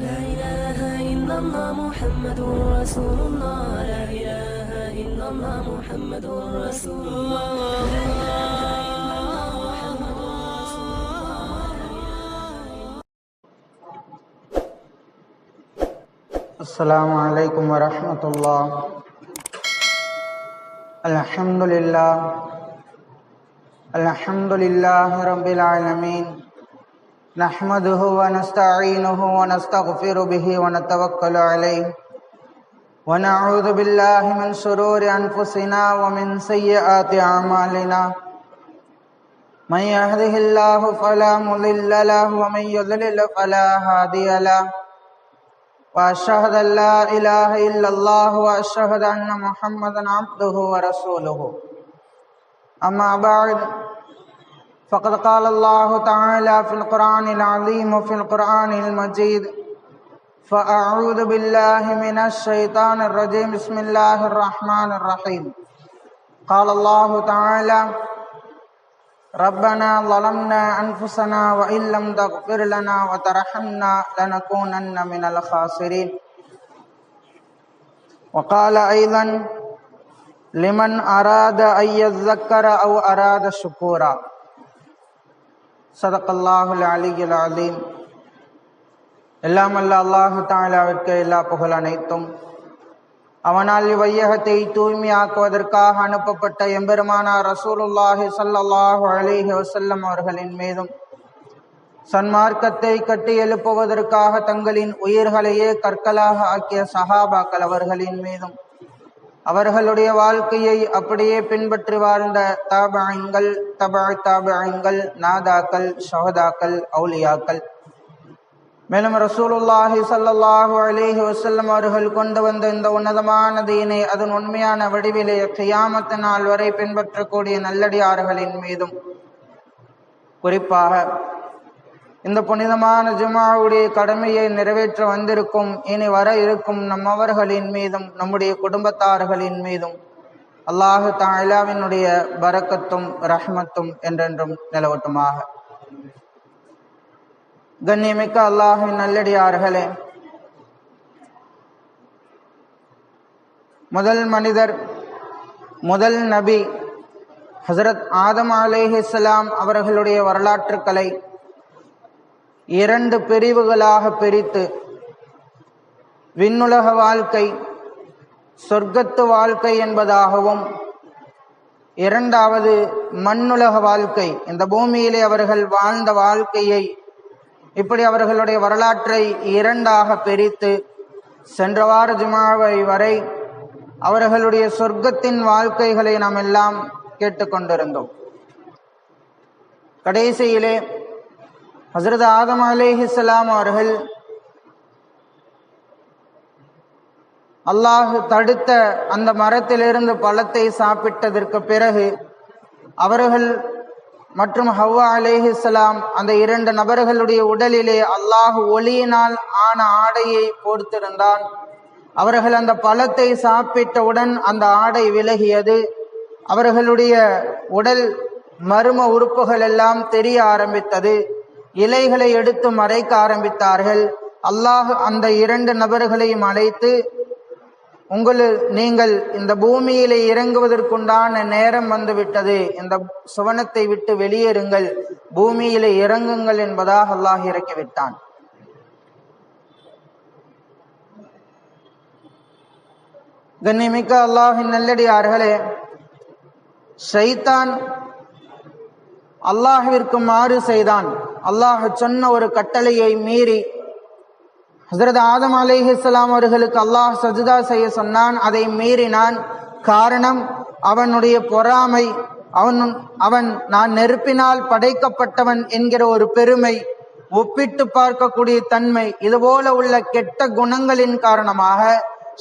لا إله إلا الله محمد رسول الله. لا إله إلا الله محمد رسول الله. السلام عليكم ورحمة الله. الحمد لله. الحمد لله رب العالمين. نحمده ونستعينه ونستغفر به ونتوكل عليه. ونعوذ بالله من شرور أنفسنا ومن سيئات أعمالنا. من يهده الله فلا مضل له ومن يضلل فلا هادي له. واشهد ان لا اله الا الله واشهد ان محمدا عبده ورسوله. اما بعد فقد قال الله تعالى في القران العظيم وفي القران المجيد فاعوذ بالله من الشيطان الرجيم بسم الله الرحمن الرحيم قال الله تعالى ربنا ظلمنا أنفسنا وإن لم تغفر لنا وترحمنا لنكونن من الخاسرين وقال أيضا لمن أراد أن يذكر أو أراد شكورا சதக்கல்லாஹுல் அலியில் அலீம். எல்லாம் அல்ல அல்லாஹு தாலாவிற்கு எல்லா புகழ் அனைத்தும். அவனால் இவ்வையகத்தை தூய்மையாக்குவதற்காக அனுப்பப்பட்ட எம்பெருமானார் ரசூலுல்லாஹி சல்லாஹு அலிஹி வசல்லம் அவர்களின் மீதும் சன்மார்க்கத்தை கட்டி எழுப்புவதற்காக தங்களின் உயிர்களையே கற்களாக ஆக்கிய சஹாபாக்கள் அவர்களின் மீதும் அவர்களுடைய வாழ்க்கையை அப்படியே பின்பற்றி வாழ்ந்த தாபாயங்கள் தபா தாபாயங்கள் நாதாக்கள் ஷஹதாக்கள் அவுலியாக்கள் மேலும் ரசூலுல்லாஹி சல்லாஹு அலேஹி வசல்லம் அவர்கள் கொண்டு வந்த இந்த உன்னதமான தீனை அதன் உண்மையான வடிவிலே கியாமத்த நாள் வரை பின்பற்றக்கூடிய நல்லடியார்களின் மீதும். குறிப்பாக இந்த புனிதமான ஜுமாவுடைய கடமையை நிறைவேற்ற வந்திருக்கும் இனி வர இருக்கும் நம்மவர்களின் மீதும் நம்முடைய குடும்பத்தார்களின் மீதும். அல்லாஹு தாயிலாவினுடைய பரக்கத்தும் ரஹ்மத்தும் என்றென்றும் நிலவட்டுமாக. கண்ணியமிக்க அல்லாஹின் நல்லடியார்களே முதல் மனிதர் முதல் நபி ஹசரத் ஆதம் அலேஹிஸ்லாம் அவர்களுடைய வரலாற்றுக்களை இரண்டு பிரிவுகளாக பிரித்து விண்ணுலக வாழ்க்கை சொர்க்கத்து வாழ்க்கை என்பதாகவும் இரண்டாவது மண்ணுலக வாழ்க்கை. இந்த பூமியிலே அவர்கள் வாழ்ந்த வாழ்க்கையை இப்படி அவர்களுடைய வரலாற்றை இரண்டாக பிரித்து சென்ற வார ஜுமாவை வரை அவர்களுடைய சொர்க்கத்தின் வாழ்க்கைகளை நாம் எல்லாம் கேட்டுக்கொண்டிருந்தோம். கடைசியிலே ஹசரத் ஆதம் அலேஹிஸ்லாம் அவர்கள் அல்லாஹ் தடுத்த அந்த மரத்திலிருந்து பழத்தை சாப்பிட்டதற்கு பிறகு அவர்கள் மற்றும் ஹவ்வா அலேஹிஸ்லாம் அந்த இரண்டு நபர்களுடைய உடலிலே அல்லாஹு ஒளியினால் ஆன ஆடையை போர்த்திருந்தான். அவர்கள் அந்த பழத்தை சாப்பிட்டவுடன் அந்த ஆடை விலகியது. அவர்களுடைய உடல் மர்ம உறுப்புகள் எல்லாம் தெரிய ஆரம்பித்தது. இலைகளை எடுத்து மறைக்க ஆரம்பித்தார்கள். அல்லாஹ் அந்த இரண்டு நபர்களையும் அழைத்து உங்களு நீங்கள் இந்த பூமியிலே இறங்குவதற்குண்டான நேரம் வந்துவிட்டது. இந்த சுவனத்தை விட்டு வெளியேறுங்கள். பூமியிலே இறங்குங்கள் என்பதாக அல்லாஹ் இறக்கிவிட்டான். கண்ணிமிக்க அல்லாஹின் நல்லடியார்களே சைத்தான் அல்லாஹிற்கு மாறு செய்தான். அல்லாஹ் சொன்ன ஒரு கட்டளையை மீறி ஹசரத் ஆதம் அலிஹிஸ்லாம் அவர்களுக்கு அல்லாஹ் சஜிதா செய்ய சொன்னான். அதை மீறினான். காரணம் அவனுடைய பொறாமை அவன் அவன் நான் நெருப்பினால் படைக்கப்பட்டவன் என்கிற ஒரு பெருமை ஒப்பிட்டு பார்க்கக்கூடிய தன்மை இதுபோல உள்ள கெட்ட குணங்களின் காரணமாக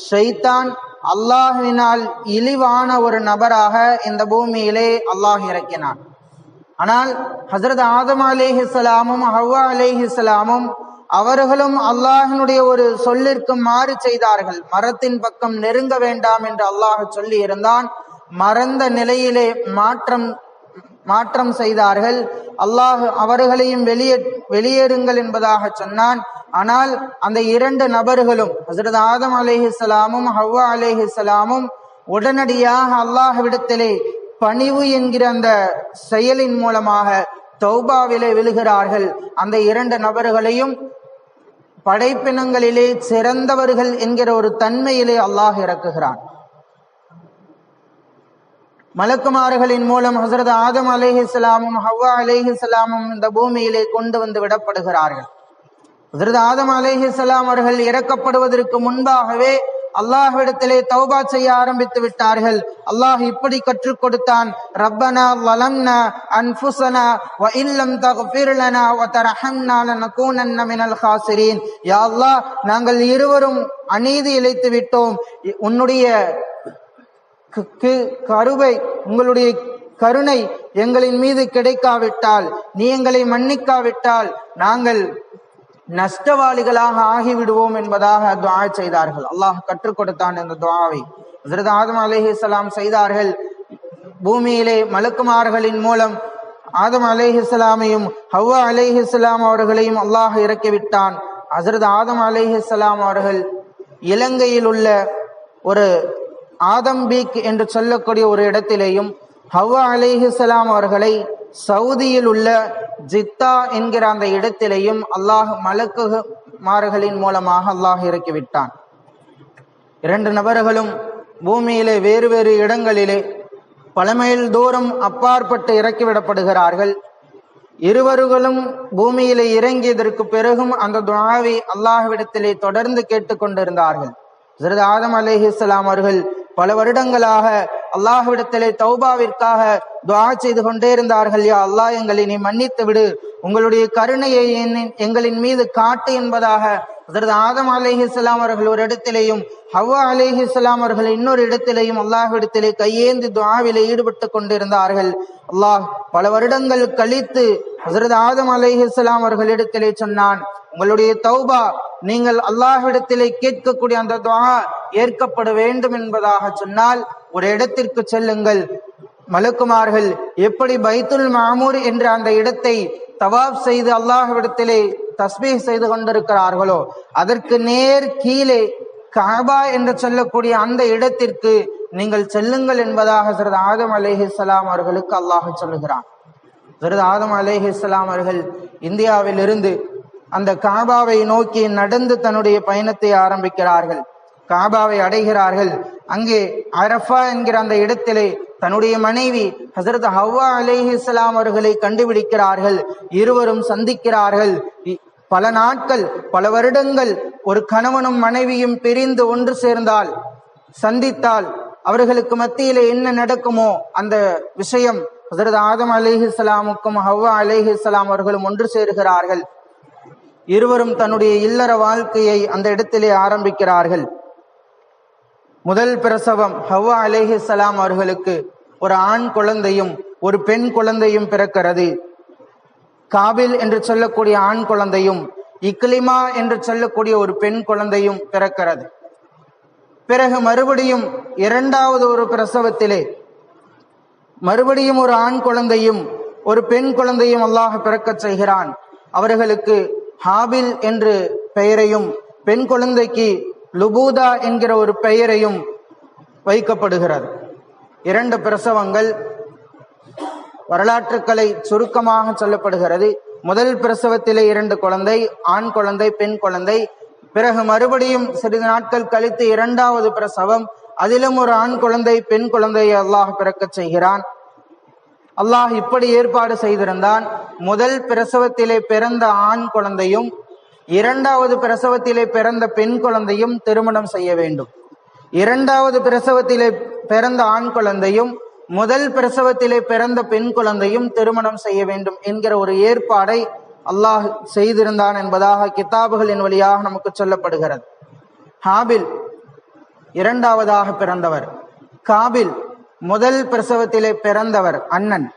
ஷைத்தான் அல்லாஹினால் இழிவான ஒரு நபராக இந்த பூமியிலே அல்லாஹ் இறக்கினான். ஆனால் ஹசரத் ஆதம் அலேஹிஸ்லாமும் ஹவ்வா அலேஹிஸ்லாமும் அவர்களும் அல்லாஹினுடைய ஒரு சொல்லிற்கு மாறு செய்தார்கள். மரத்தின் பக்கம் நெருங்க வேண்டாம் என்று அல்லாஹ் சொல்லி இருந்தான் மறந்த நிலையிலே மாற்றம் மாற்றம் செய்தார்கள். அல்லாஹ் அவர்களையும் வெளியே வெளியேறுங்கள் என்பதாக சொன்னான். ஆனால் அந்த இரண்டு நபர்களும் ஹசரத் ஆதம் அலேஹிஸ்லாமும் ஹவ்வா அலேஹிஸ்லாமும் உடனடியாக அல்லாஹ்விடத்திலே பணிவு என்கிற அந்த செயலின் மூலமாக தௌபாவிலே விழுகிறார்கள். அந்த இரண்டு நபர்களையும் படைப்பினங்களிலே சிறந்தவர்கள் என்கிற ஒரு தன்மையிலே அல்லாஹ் இறக்குகிறான். மலக்குமார்களின் மூலம் ஹசரத் ஆதம் அலேஹிஸ்லாமும் ஹவ்வா அலேஹிஸ்லாமும் இந்த பூமியிலே கொண்டு வந்து விடப்படுகிறார்கள். ஹசரத் ஆதம் அலேஹிஸ்லாம் அவர்கள் இறக்கப்படுவதற்கு முன்பாகவே அல்லாஹ்விடத்திலே தௌபா செய்ய ஆரம்பித்து விட்டார்கள். அல்லாஹ் இப்படி கற்றுக் கொடுத்தான். ரப்பனா வலம்னா அன்புசனா வ இல்லம் தக்ஃபிர் வ தர்ஹம்னா லனகூனன்ன மினல் ஹாசிரீன். யா அல்லாஹ் நாங்கள் இருவரும் அநீதி இழைத்து விட்டோம். உன்னுடைய கருவை உங்களுடைய கருணை எங்களின் மீது கிடைக்காவிட்டால் நீ எங்களை மன்னிக்காவிட்டால் நாங்கள் நஷ்டவாளிகளாக ஆகிவிடுவோம் என்பதாக துவா செய்தார்கள். அல்லாஹ் கற்றுக் கொடுத்தான் இந்த துவாவை ஹஜ்ரத் ஆதம் அலைஹிஸ்ஸலாம் செய்தார்கள். பூமியிலே மலக்குமார்களின் மூலம் ஆதம் அலேஹிஸ்லாமையும் ஹவ்வா அலேஹிஸ்லாம் அவர்களையும் அல்லாஹ் இறக்கிவிட்டான். ஹஜ்ரத் ஆதம் அலேஹிஸ்லாம் அவர்கள் இலங்கையில் உள்ள ஒரு ஆதம்பீக் என்று சொல்லக்கூடிய ஒரு இடத்திலேயும் ஹவ்வா அலேஹிஸ்லாம் அவர்களை சவுதியில் உள்ள ஜித்தா என்கிற அந்த இடத்திலேயும் அல்லாஹ் மலக்குமார்களின் மூலமாக அல்லாஹ் இறக்கிவிட்டான். இரண்டு நபர்களும் பூமியிலே வேறு வேறு இடங்களிலே பல மைல் தூரம் அப்பாற்பட்டு இறக்கிவிடப்படுகிறார்கள். இருவர்களும் பூமியிலே இறங்கியதற்கு பிறகும் அந்த துணாவை அல்லாஹ்விடத்திலே தொடர்ந்து கேட்டுக்கொண்டிருந்தார்கள். ஹஜ்ரத் ஆதம் அலைஹிஸ்ஸலாம் அவர்கள் பல வருடங்களாக அல்லாஹ்விடத்திலே தௌபாவிற்காக துவா செய்து கொண்டே இருந்தார்கள். யா அல்லாஹ் எங்களை நீ மன்னித்து விடு. உங்களுடைய கருணையை எங்களின் மீது காட்டு என்பதாக ஹஜ்ரத் ஆதம் அலைஹிஸ்ஸலாம் அவர்கள் ஒரு இடத்திலேயும் ஹவ்வா அலைஹிஸ்ஸலாம் அவர்கள் இன்னொரு இடத்திலேயும் அல்லாஹ்விடத்திலே கையேந்தி துவாவிலே ஈடுபட்டு கொண்டிருந்தார்கள். அல்லாஹ் பல வருடங்கள் கழித்து ஹஜ்ரத் ஆதம் அலைஹிஸ்ஸலாம் அவர்களிடத்திலே சொன்னான் உங்களுடைய தௌபா நீங்கள் அல்லாஹ்விடத்திலே கேட்கக்கூடிய அந்த துவா ஏற்கப்பட வேண்டும் என்பதாக சொன்னால் ஒரு இடத்திற்கு செல்லுங்கள். மலக்குமார்கள் எப்படி பைத்துல் மாமூர் என்ற அந்த இடத்தை தவாப் செய்து அல்லாஹ்விடத்திலே தஸ்மீ செய்து கொண்டிருக்கிறார்களோ அதற்கு நேர் கீழே காபா என்று சொல்லக்கூடிய அந்த இடத்திற்கு நீங்கள் செல்லுங்கள் என்பதாக சிறது ஆதம் அலைஹிஸ்ஸலாம் அவர்களுக்கு அல்லாஹ் சொல்லுகிறான். சிறது ஆதம் அலைஹிஸ்ஸலாம் அவர்கள் இந்தியாவிலிருந்து அந்த காபாவை நோக்கி நடந்து தன்னுடைய பயணத்தை ஆரம்பிக்கிறார்கள். காபாவை அடைகிறார்கள். அங்கே அரஃபா என்கிற அந்த இடத்திலே தன்னுடைய மனைவி ஹசரத் ஹவ்வா அலைஹிஸ்ஸலாம் அவர்களை கண்டுபிடிக்கிறார்கள். இருவரும் சந்திக்கிறார்கள். இ- பல நாட்கள் பல வருடங்கள் ஒரு கணவனும் மனைவியும் பிரிந்து ஒன்று சேர்ந்தால் சந்தித்தால் அவர்களுக்கு மத்தியில என்ன நடக்குமோ அந்த விஷயம் ஹசரத் ஆதம் அலைஹிஸ்ஸலாமுக்கும் ஹவ்வா அலைஹிஸ்ஸலாம் அவர்களும் ஒன்று சேர்கிறார்கள். இருவரும் தன்னுடைய இல்லற வாழ்க்கையை அந்த இடத்திலே ஆரம்பிக்கிறார்கள். முதல் பிரசவம் ஹவ்வா சலாம் அவர்களுக்கு. ஒரு ஆண் குழந்தையும் ஒரு பெண் குழந்தையும் பிறக்கிறது. காபில் என்று சொல்லக்கூடிய ஆண் குழந்தையும் இக்லிமா என்று சொல்லக்கூடிய ஒரு பெண் குழந்தையும் பிறக்கிறது. பிறகு மறுபடியும் இரண்டாவது ஒரு பிரசவத்திலே மறுபடியும் ஒரு ஆண் குழந்தையும் ஒரு பெண் குழந்தையும் அல்லாஹ் பிறக்கச் செய்கிறான். அவர்களுக்கு ஹாபில் என்று பெயரையும் பெண் குழந்தைக்கு லுபூதா என்கிற ஒரு பெயரையும் வைக்கப்படுகிறது. இரண்டு பிரசவங்கள் வரலாற்றுக்களை சுருக்கமாக சொல்லப்படுகிறது. முதல் பிரசவத்திலே இரண்டு குழந்தை ஆண் குழந்தை பெண் குழந்தை. பிறகு மறுபடியும் சிறிது நாட்கள் கழித்து இரண்டாவது பிரசவம். அதிலும் ஒரு ஆண் குழந்தை பெண் குழந்தையை அல்லாஹ் பிறக்கச் செய்கிறான். அல்லாஹ் இப்படி ஏற்பாடு செய்திருந்தான். முதல் பிரசவத்திலே பிறந்த ஆண் குழந்தையும் இரண்டாவது பிரசவத்திலே பிறந்த பெண் குழந்தையும் திருமணம் செய்ய வேண்டும். இரண்டாவது பிரசவத்திலே பிறந்த ஆண் குழந்தையும் முதல் பிரசவத்திலே பிறந்த பெண் குழந்தையும் திருமணம் செய்ய வேண்டும் என்கிற ஒரு ஏற்பாடை அல்லாஹ் செய்திருந்தான் என்பதாக கிதாபுகளின் வழியாக நமக்கு சொல்லப்படுகிறது. ஹாபில் இரண்டாவதாக பிறந்தவர். காபில் முதல் பிரசவத்திலே பிறந்தவர் அண்ணன்.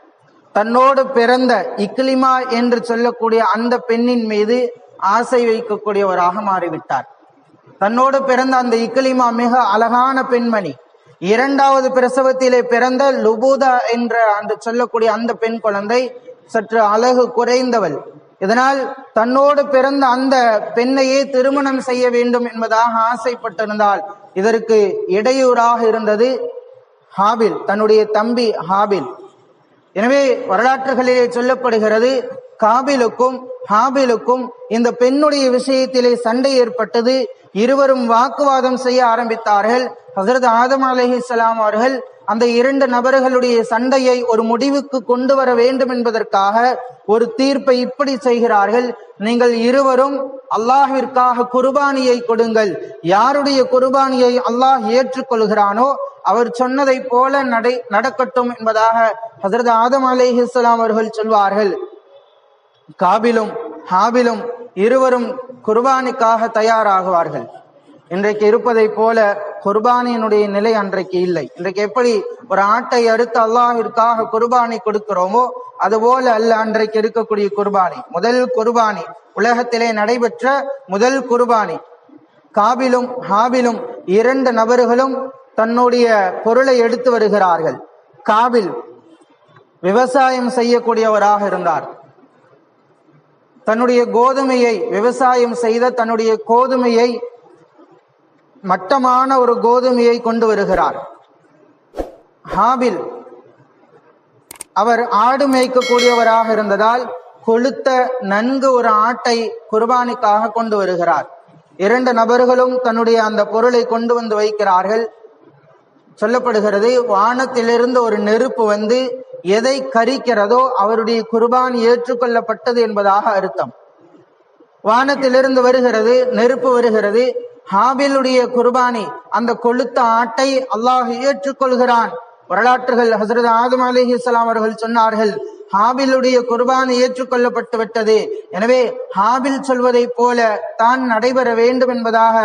தன்னோடு பிறந்த இக்லிமா என்று சொல்லக்கூடிய அந்த பெண்ணின் மீது ஆசை வைக்கக்கூடியவராக மாறிவிட்டார். தன்னோடு பிறந்த அந்த இக்கலிமா மிக அழகான பெண்மணி. இரண்டாவது பிரசவத்திலே பிறந்த லுபூதா என்ற அந்த சொல்லக்கூடிய அந்த பெண் குழந்தை சற்று அழகு குறைந்தவள். இதனால் தன்னோடு பிறந்த அந்த பெண்ணையே திருமணம் செய்ய வேண்டும் என்பதாக ஆசைப்பட்டிருந்தால் இதற்கு இடையூறாக இருந்தது ஹாபில் தன்னுடைய தம்பி ஹாபில். எனவே வரலாற்றுகளிலே சொல்லப்படுகிறது காபிலுக்கும் ஹாபிலுக்கும் இந்த பெண்ணுடைய விஷயத்திலே சண்டை ஏற்பட்டது. இருவரும் வாக்குவாதம் செய்ய ஆரம்பித்தார்கள். ஹசரத் ஆதம் அலைஹிஸ்ஸலாம் அவர்கள் அந்த இரண்டு நபர்களுடைய சண்டையை ஒரு முடிவுக்கு கொண்டு வர வேண்டும் என்பதற்காக ஒரு தீர்ப்பை இப்படி செய்கிறார்கள். நீங்கள் இருவரும் அல்லாஹிற்காக குர்பானியை கொடுங்கள். யாருடைய குர்பானியை அல்லாஹ் ஏற்றுக்கொள்கிறானோ அவர் சொன்னதை போல நடை நடக்கட்டும் என்பதாக ஹசரத் ஆதம் அலைஹிஸ்ஸலாம் அவர்கள் சொல்வார்கள். காபிலும் ஹாபிலும் இருவரும் குர்பானிக்காக தயாராகுவார்கள். இன்றைக்கு இருப்பதை போல குர்பானியினுடைய நிலை அன்றைக்கு இல்லை. இன்றைக்கு எப்படி ஒரு ஆட்டை அறுத்து அல்லாஹிற்காக குர்பானி கொடுக்கிறோமோ அதுபோல அல்ல அன்றைக்கு இருக்கக்கூடிய குர்பானி. முதல் குர்பானி உலகத்திலே நடைபெற்ற முதல் குர்பானி. காபிலும் ஹாபிலும் இரண்டு நபர்களும் தன்னுடைய பொருளை எடுத்து வருகிறார்கள். காபில் விவசாயம் செய்யக்கூடியவராக இருந்தார். தன்னுடைய கோதுமையை விவசாயம் செய்த தன்னுடைய கோதுமையை மட்டமான ஒரு கோதுமையை கொண்டு வருகிறார். ஹாபில் அவர் ஆடு மேய்க்கக்கூடியவராக இருந்ததால் கொளுத்த நன்கு ஒரு ஆட்டை குர்பானிக்காக கொண்டு வருகிறார். இரண்டு நபர்களும் தன்னுடைய அந்த பொருளை கொண்டு வந்து வைக்கிறார்கள். சொல்லப்படுகிறது வானத்திலிருந்து ஒரு நெருப்பு வந்து எதை கரிக்கிறதோ அவருடைய குர்பான் ஏற்றுக்கொள்ளப்பட்டது என்பதாக அர்த்தம். வானத்திலிருந்து வருகிறது நெருப்பு வருகிறது. ஹாபிலுடைய குர்பானி அந்த கொளுத்த ஆட்டை அல்லாஹ் ஏற்றுக்கொள்கிறான். வரலாற்றுகள் ஹசரத் ஆதம் அலிஹிஸ்லாம் அவர்கள் சொன்னார்கள் ஹாபிலுடைய குர்பான் ஏற்றுக்கொள்ளப்பட்டு விட்டது. எனவே ஹாபில் சொல்வதை போல தான் நடைபெற வேண்டும் என்பதாக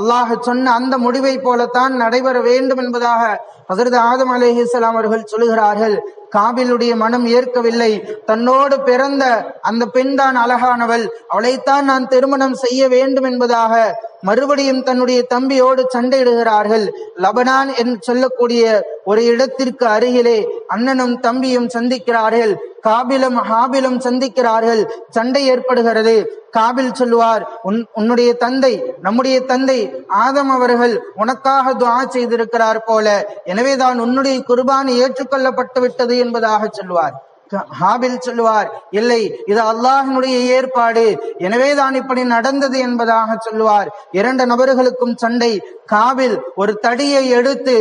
அல்லாஹ் சொன்ன அந்த முடிவை போலத்தான் நடைபெற வேண்டும் என்பதாக ஹசரத் ஆதம் அலிஹிஸ்லாம் அவர்கள் சொல்லுகிறார்கள். காபிலுடைய மனம் ஏற்கவில்லை. தன்னோடு பிறந்த அந்த பெண் தான் அழகானவள். அவளைத்தான் நான் திருமணம் செய்ய வேண்டும் என்பதாக மறுபடியும் தன்னுடைய தம்பியோடு சண்டையிடுகிறார்கள். லபனான் என்று சொல்லக்கூடிய ஒரு இடத்திற்கு அருகிலே அண்ணனும் தம்பியும் சந்திக்கிறார்கள். காபிலும் ஹாபிலும் சந்திக்கிறார்கள். சண்டை ஏற்படுகிறது. காபில் சொல்லுவார் உன் உன்னுடைய தந்தை நம்முடைய தந்தை ஆதம் அவர்கள் உனக்காக துவா செய்திருக்கிறார் போல. எனவேதான் உன்னுடைய குர்பானி ஏற்றுக்கொள்ளப்பட்டு விட்டது என்பதாக சொல்லுவார். ஹாபில் சொல்லுவார் இல்லை இது அல்லாஹினுடைய ஏற்பாடு. எனவே தான் இப்படி நடந்தது என்பதாக சொல்லுவார். இரண்டு நபர்களுக்கும் சண்டை. காபில் ஒரு தடியை எடுத்து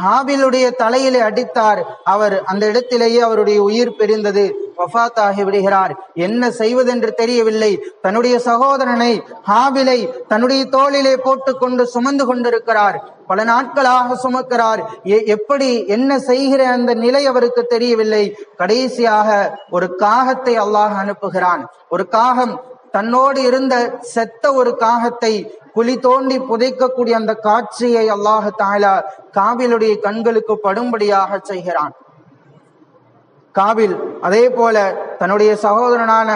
ஹாபிலுடைய தலையிலே அடித்தார். அவர் அந்த இடத்திலேயே அவருடைய உயிர் பிரிந்தது. வஃபாத்தாகி விடுகிறார். என்ன செய்வதென்று தெரியவில்லை. தன்னுடைய சகோதரனை ஹாபிலை தன்னுடைய தோளிலே போட்டுக்கொண்டு சுமந்து கொண்டிருக்கிறார். பல நாட்களாக சுமக்கிறார். எப்படி என்ன செய்கிற அந்த நிலை அவருக்கு தெரியவில்லை. கடைசியாக ஒரு காகத்தை அல்லாஹ் அனுப்புகிறான். ஒரு காகம் தன்னோடு இருந்த செத்த ஒரு காகத்தை குழி தோண்டி புதைக்கக்கூடிய அந்த காட்சியை அல்லாஹ் தாலா காபிலுடைய கண்களுக்கு படும்படியாக செய்கிறான். காபில் அதே போல தன்னுடைய சகோதரனான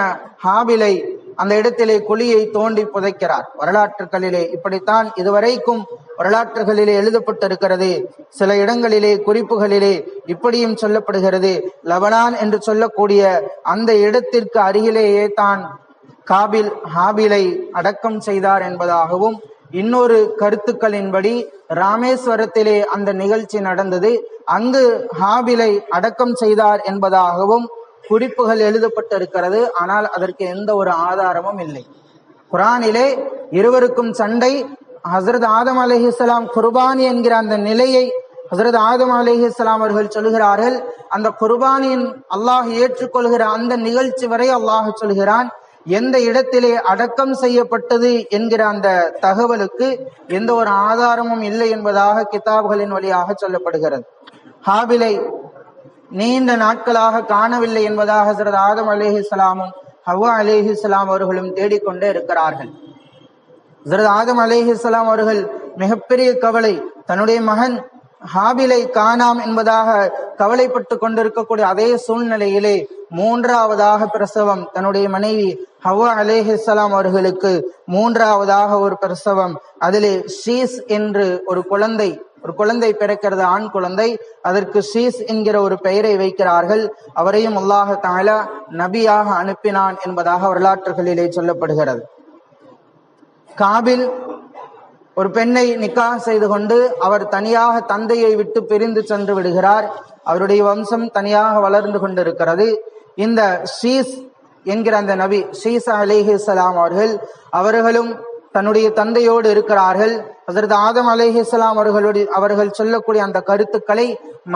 ஹாபிலை அந்த இடத்திலே குழியை தோண்டி புதைக்கிறார். வரலாற்றுகளிலே இப்படித்தான் இதுவரைக்கும் வரலாற்றுகளிலே எழுதப்பட்டிருக்கிறது. சில இடங்களிலே குறிப்புகளிலே இப்படியும் சொல்லப்படுகிறது. லபனான் என்று சொல்லக்கூடிய அந்த இடத்திற்கு அருகிலேயே தான் காபில் ஹாபிலை அடக்கம் செய்தார் என்பதாகவும் இன்னொரு கருத்துக்களின்படி ராமேஸ்வரத்திலே அந்த நிகழ்ச்சி நடந்தது. அங்கு ஹாபிலை அடக்கம் செய்தார் என்பதாகவும் குறிப்புகள் எழுதப்பட்டிருக்கிறது. ஆனால் அதற்கு எந்த ஒரு ஆதாரமும் இல்லை. குரானிலே இருவருக்கும் சண்டை ஹசரத் ஆதம் அலைஹிஸ்ஸலாம் குர்பானி என்கிற அந்த நிலையை ஹசரத் ஆதம் அலைஹிஸ்ஸலாம் அவர்கள் சொல்கிறார்கள். அந்த குர்பானியின் அல்லாஹ் ஏற்றுக்கொள்கிற அந்த நிகழ்ச்சி வரை அல்லாஹ் சொல்கிறான். எந்த இடத்திலே அடக்கம் செய்யப்பட்டது என்கிற அந்த தகவலுக்கு எந்த ஒரு ஆதாரமும் இல்லை என்பதாக கிதாபுகளின் வழியாக சொல்லப்படுகிறது. ஹாபிலை நீண்ட நாட்களாக காணவில்லை என்பதாக ஹசரத் ஆதம் அலேஹிஸ்லாமும் ஹவ்வா அலேஹிஸ்லாம் அவர்களும் தேடிக்கொண்டே இருக்கிறார்கள். ஹசரத் ஆதம் அலேஹிஸ்லாம் அவர்கள் மிகப்பெரிய கவலை தன்னுடைய மகன் ஹாபிலை காணாம் என்பதாக கவலைப்பட்டு கொண்டிருக்கக்கூடிய அதே சூழ்நிலையிலே மூன்றாவதாக பிரசவம் தன்னுடைய மனைவி ஹவ்வா அலேஹிஸ்லாம் அவர்களுக்கு மூன்றாவதாக ஒரு பிரசவம். அதிலே ஷீஸ் என்று ஒரு குழந்தை ஒரு குழந்தை பிறக்கிறது ஆண் குழந்தை. அதற்கு ஷீஸ் என்கிற ஒரு பெயரை வைக்கிறார்கள். அவரையும் அல்லாஹ தாலா நபியாக அனுப்பினான் என்பதாக வரலாற்றுகளிலே சொல்லப்படுகிறது. காபில் ஒரு பெண்ணை நிக்கா செய்து கொண்டு அவர் தனியாக தந்தையை விட்டு பிரிந்து சென்று விடுகிறார். அவருடைய வம்சம் தனியாக வளர்ந்து கொண்டிருக்கிறது. இந்த ஷீஸ் என்கிற அந்த நபி ஷீசா அலிஹிஸ்லாம் அவர்கள் அவர்களும் தன்னுடைய தந்தையோடு இருக்கிறார்கள். அதற்கு ஆதம் அலிஹிஸ்லாம் அவர்களுடைய அவர்கள் சொல்லக்கூடிய அந்த கருத்துக்களை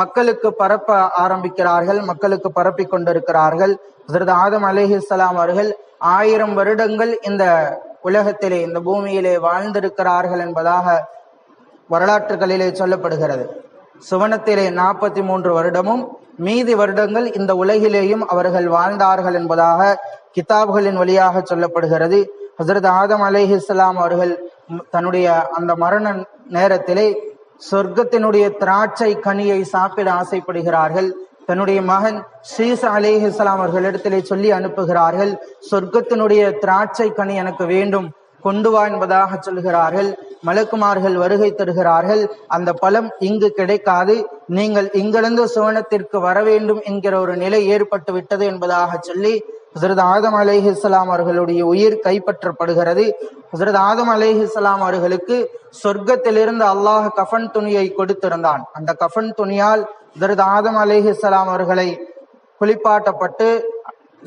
மக்களுக்கு பரப்ப ஆரம்பிக்கிறார்கள் மக்களுக்கு பரப்பிக் கொண்டிருக்கிறார்கள். அதற்கு ஆதம் அலிஹிஸ்லாம் அவர்கள் ஆயிரம் வருடங்கள் இந்த உலகத்திலே இந்த பூமியிலே வாழ்ந்திருக்கிறார்கள் என்பதாக வரலாற்றுகளிலே சொல்லப்படுகிறது. சுவனத்திலே நாற்பத்தி மூன்று வருடமும் மீதி வருடங்கள் இந்த உலகிலேயும் அவர்கள் வாழ்ந்தார்கள் என்பதாக கிதாபுகளின் வழியாக சொல்லப்படுகிறது. ஹசரத் ஆதம் அலைஹிஸ்லாம் அவர்கள் தன்னுடைய அந்த மரண நேரத்திலே சொர்க்கத்தினுடைய திராட்சை கனியை சாப்பிட ஆசைப்படுகிறார்கள். தன்னுடைய மகன் ஸ்ரீச அலேஹிஸ்லாம் அவர்களிடத்திலே சொல்லி அனுப்புகிறார்கள் சொர்க்கத்தினுடைய திராட்சை கனி எனக்கு வேண்டும் கொண்டு வா என்பதாக சொல்கிறார்கள் மலக்குமார்கள் வருகை தருகிறார்கள். அந்த பழம் இங்கு கிடைக்காது. நீங்கள் இங்கிருந்து சுவனத்திற்கு வர வேண்டும் என்கிற ஒரு நிலை ஏற்பட்டு விட்டது என்பதாக சொல்லி ஹசரத் ஆதம் அலைஹிஸ்லாம் அவர்களுடைய உயிர் கைப்பற்றப்படுகிறது. ஹசரத் ஆதம் அலைஹிஸ்லாம் அவர்களுக்கு சொர்க்கத்திலிருந்து அல்லாஹ் கஃபன் துணியை கொடுத்திருந்தான். அந்த கஃபன் துணியால் ஹசரத் ஆதம் அலைஹிஸ்லாம் அவர்களை குளிப்பாட்டப்பட்டு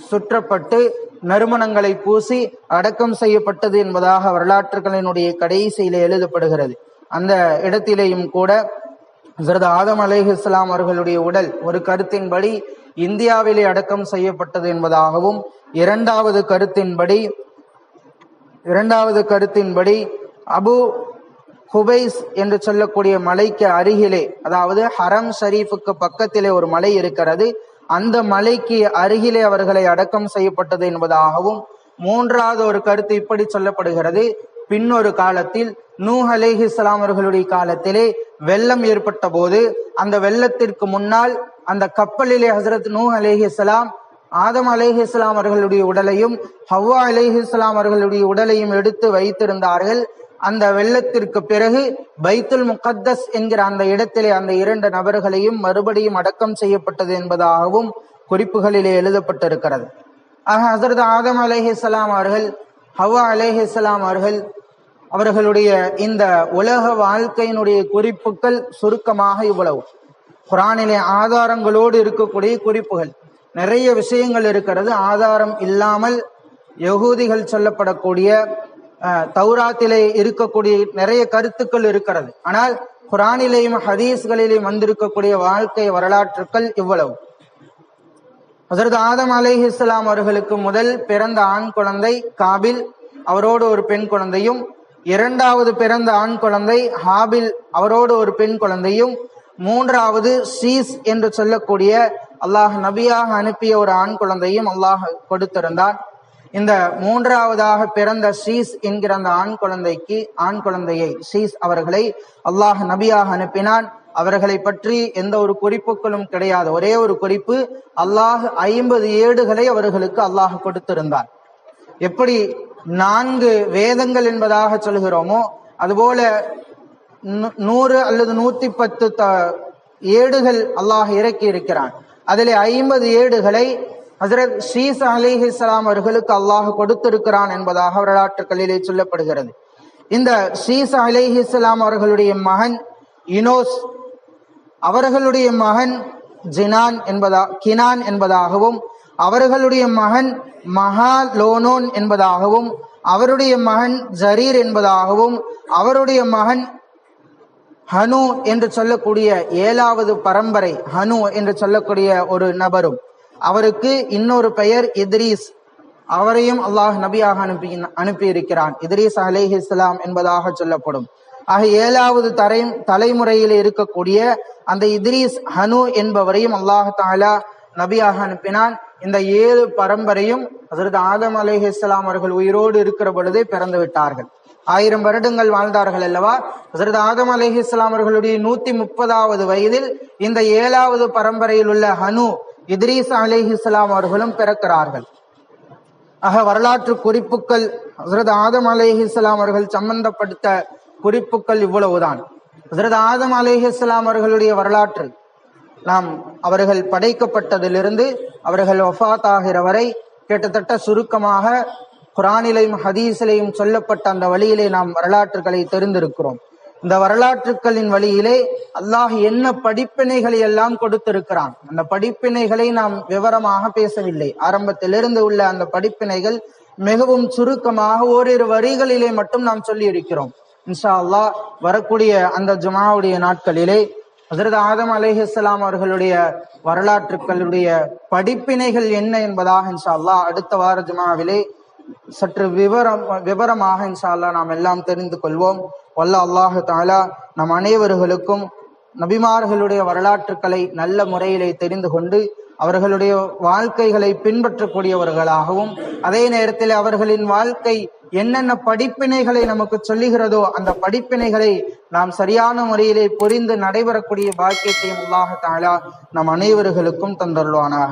சுற்றப்பட்டு நறுமணங்களை பூசி அடக்கம் செய்யப்பட்டது என்பதாக வரலாற்றுகளினுடைய கடைசியிலே எழுதப்படுகிறது. அந்த இடத்திலேயும் கூட ஹசரத் ஆதம் அலைஹிஸ்லாம் அவர்களுடைய உடல் ஒரு கருத்தின்படி இந்தியாவிலே அடக்கம் செய்யப்பட்டது என்பதாகவும் இரண்டாவது கருத்தின்படி இரண்டாவது கருத்தின்படி அபு ஹுபைஸ் என்று சொல்லக்கூடிய மலைக்கு அருகிலே அதாவது ஹரம் ஷரீஃபுக்கு பக்கத்திலே ஒரு மலை இருக்கிறது. அந்த மலைக்கு அருகிலே அவர்களை அடக்கம் செய்யப்பட்டது என்பதாகவும் மூன்றாவது ஒரு கருத்து இப்படி சொல்லப்படுகிறது. பின்னொரு காலத்தில் நூ அலேஹி அவர்களுடைய காலத்திலே வெள்ளம் ஏற்பட்ட போது அந்த வெள்ளத்திற்கு முன்னால் அந்த கப்பலிலே ஹசரத் அலேஹி இஸ்ஸலாம் ஆதம் அலைஹிஸ்லாம் அவர்களுடைய உடலையும் ஹவ்வா அலேஹி அவர்களுடைய உடலையும் எடுத்து வைத்திருந்தார்கள். அந்த வெள்ளத்திற்கு பிறகு பைத்துல் முகத்தஸ் என்கிற அந்த இடத்திலே அந்த இரண்டு நபர்களையும் மறுபடியும் அடக்கம் செய்யப்பட்டது என்பதாகவும் குறிப்புகளிலே எழுதப்பட்டிருக்கிறது. ஆக ஹசரத் ஆதம் அலேஹிஸ்லாம் அவர்கள் ஹவா அலேஹிஸ்லாம் அவர்கள் அவர்களுடைய இந்த உலக வாழ்க்கையினுடைய குறிப்புகள் சுருக்கமாக இவ்வளவு. குரானிலே ஆதாரங்களோடு இருக்கக்கூடிய குறிப்புகள். நிறைய விஷயங்கள் இருக்கிறது. ஆதாரம் இல்லாமல் யகூதிகள் சொல்லப்படக்கூடிய தௌராத்திலே இருக்கக்கூடிய நிறைய கருத்துக்கள் இருக்கிறது. ஆனால் குரானிலேயும் ஹதீஸ்களிலேயும் வந்திருக்கக்கூடிய வாழ்க்கை வரலாற்றுக்கள் இவ்வளவு. ஹசரத் ஆதம் அலைஹிஸ்ஸலாம் அவர்களுக்கு முதல் பிறந்த ஆண் குழந்தை காபில் அவரோடு ஒரு பெண் குழந்தையும் இரண்டாவது பிறந்த ஆண் குழந்தை ஹாபில் அவரோடு ஒரு பெண் குழந்தையும் மூன்றாவது ஷீஸ் என்று சொல்லக்கூடிய அல்லாஹ் நபியாக அனுப்பிய ஒரு ஆண் குழந்தையும் அல்லாஹ் கொடுத்திருந்தான். இந்த மூன்றாவதாக பிறந்த ஷீஸ் என்கிற அந்த ஆண் குழந்தைக்கு ஆண் குழந்தையை ஷீஸ் அவர்களை அல்லாஹ் நபியாக அனுப்பினான். அவர்களை பற்றி எந்த ஒரு குறிப்புகளும் கிடையாது. ஒரே ஒரு குறிப்பு அல்லாஹ் ஐம்பது ஏடுகளை அவர்களுக்கு அல்லாஹ் கொடுத்திருந்தார் எப்படி நான்கு வேதங்கள் என்பதாக சொல்கிறோமோ அதுபோல நூறு அல்லது நூத்தி பத்து த- ஏடுகள் அல்லாஹ் இறக்கி இருக்கிறான் அதிலே ஐம்பது ஏடுகளை ஹசரத் ஷீஸ் அலிஹிஸ்லாம் அவர்களுக்கு அல்லாஹ் கொடுத்திருக்கிறான் என்பதாக வரலாற்றுகளிலே சொல்லப்படுகிறது. இந்த ஷீஸ் அலிஹிஸ்லாம் அவர்களுடைய மகன் இனோஸ் அவர்களுடைய மகன் ஜினான் என்பதா கினான் என்பதாகவும் அவர்களுடைய மகன் மகா லோனோன் என்பதாகவும் அவருடைய மகன் ஜரீர் என்பதாகவும் அவருடைய மகன் ஹனு என்று சொல்லக்கூடிய ஏழாவது பரம்பரை ஹனு என்று சொல்லக்கூடிய ஒரு நபரும். அவருக்கு இன்னொரு பெயர் இத்ரீஸ். அவரையும் அல்லாஹ் நபியாக அனுப்பி அனுப்பி இருக்கிறான் இத்ரீஸ் அலைஹிஸ்லாம் என்பதாக சொல்லப்படும். ஆக ஏழாவது தரை தலைமுறையில் இருக்கக்கூடிய அந்த இத்ரீஸ் ஹனு என்பவரையும் அல்லாஹ் தாலா நபியாக அனுப்பினான். இந்த ஏழு பரம்பரையும் அதற்கு ஆதம் அலைஹிஸ்லாம் அவர்கள் உயிரோடு இருக்கிற பொழுதே பிறந்து விட்டார்கள். ஆயிரம் வருடங்கள் வாழ்ந்தார்கள் அல்லவா? ஹசரத் ஆதம் அலைஹிஸ்லாம் அவர்களுடைய நூத்தி முப்பதாவது வயதில் இந்த ஏழாவது பரம்பரையில் உள்ள ஹனு இத்ரீஸ் அலைஹிஸ்லாம் அவர்களும் பிறக்கிறார்கள். ஆக வரலாற்று குறிப்புகள் ஹசரத் ஆதம் அலைஹிஸ்லாம் அவர்கள் சம்பந்தப்படுத்த குறிப்புகள் இவ்வளவுதான். ஹசரத் ஆதம் அலேஹிஸ்லாம் அவர்களுடைய வரலாற்று. நாம் அவர்கள் படைக்கப்பட்டதிலிருந்து அவர்கள் வஃபாத் ஆகிற வரை கிட்டத்தட்ட சுருக்கமாக குரானிலையும் ஹதீஸிலையும் சொல்லப்பட்ட அந்த வழியிலே நாம் வரலாற்றுகளை தெரிந்திருக்கிறோம். இந்த வரலாற்றுக்களின் வழியிலே அல்லாஹ் என்ன படிப்பினைகளை எல்லாம் கொடுத்திருக்கிறான். அந்த படிப்பினைகளை நாம் விவரமாக பேசவில்லை. ஆரம்பத்திலிருந்து உள்ள அந்த படிப்பினைகள் மிகவும் சுருக்கமாக ஓரிரு வரிகளிலே மட்டும் நாம் சொல்லி இருக்கிறோம் இன்ஷா அல்லாஹ் வரக்கூடிய அந்த ஜுமாவுடைய நாட்களிலே ஹசரத் ஆதம் அலைஹிஸ்ஸலாம் அவர்களுடைய வரலாற்றுக்களுடைய படிப்பினைகள் என்ன என்பதாக இன்ஷா அல்லாஹ் அடுத்த வார ஜுமாவிலே சற்று விவரம் விவரமாக இன்ஷா அல்லாஹ் நாம் எல்லாம் தெரிந்து கொள்வோம். வல்ல அல்லாஹு தாலா நம் அனைவர்களுக்கும் நபிமார்களுடைய வரலாற்றுக்களை நல்ல முறையிலே தெரிந்து கொண்டு அவர்களுடைய வாழ்க்கைகளை பின்பற்றக்கூடியவர்களாகவும் அதே நேரத்தில் அவர்களின் வாழ்க்கை என்னென்ன படிப்பினைகளை நமக்கு சொல்லுகிறதோ அந்த படிப்பினைகளை நாம் சரியான முறையிலே புரிந்து நடைபெறக்கூடிய பாக்கியத்தையும் அல்லாஹு தாலா நம் அனைவர்களுக்கும் தந்தருள்வானாக.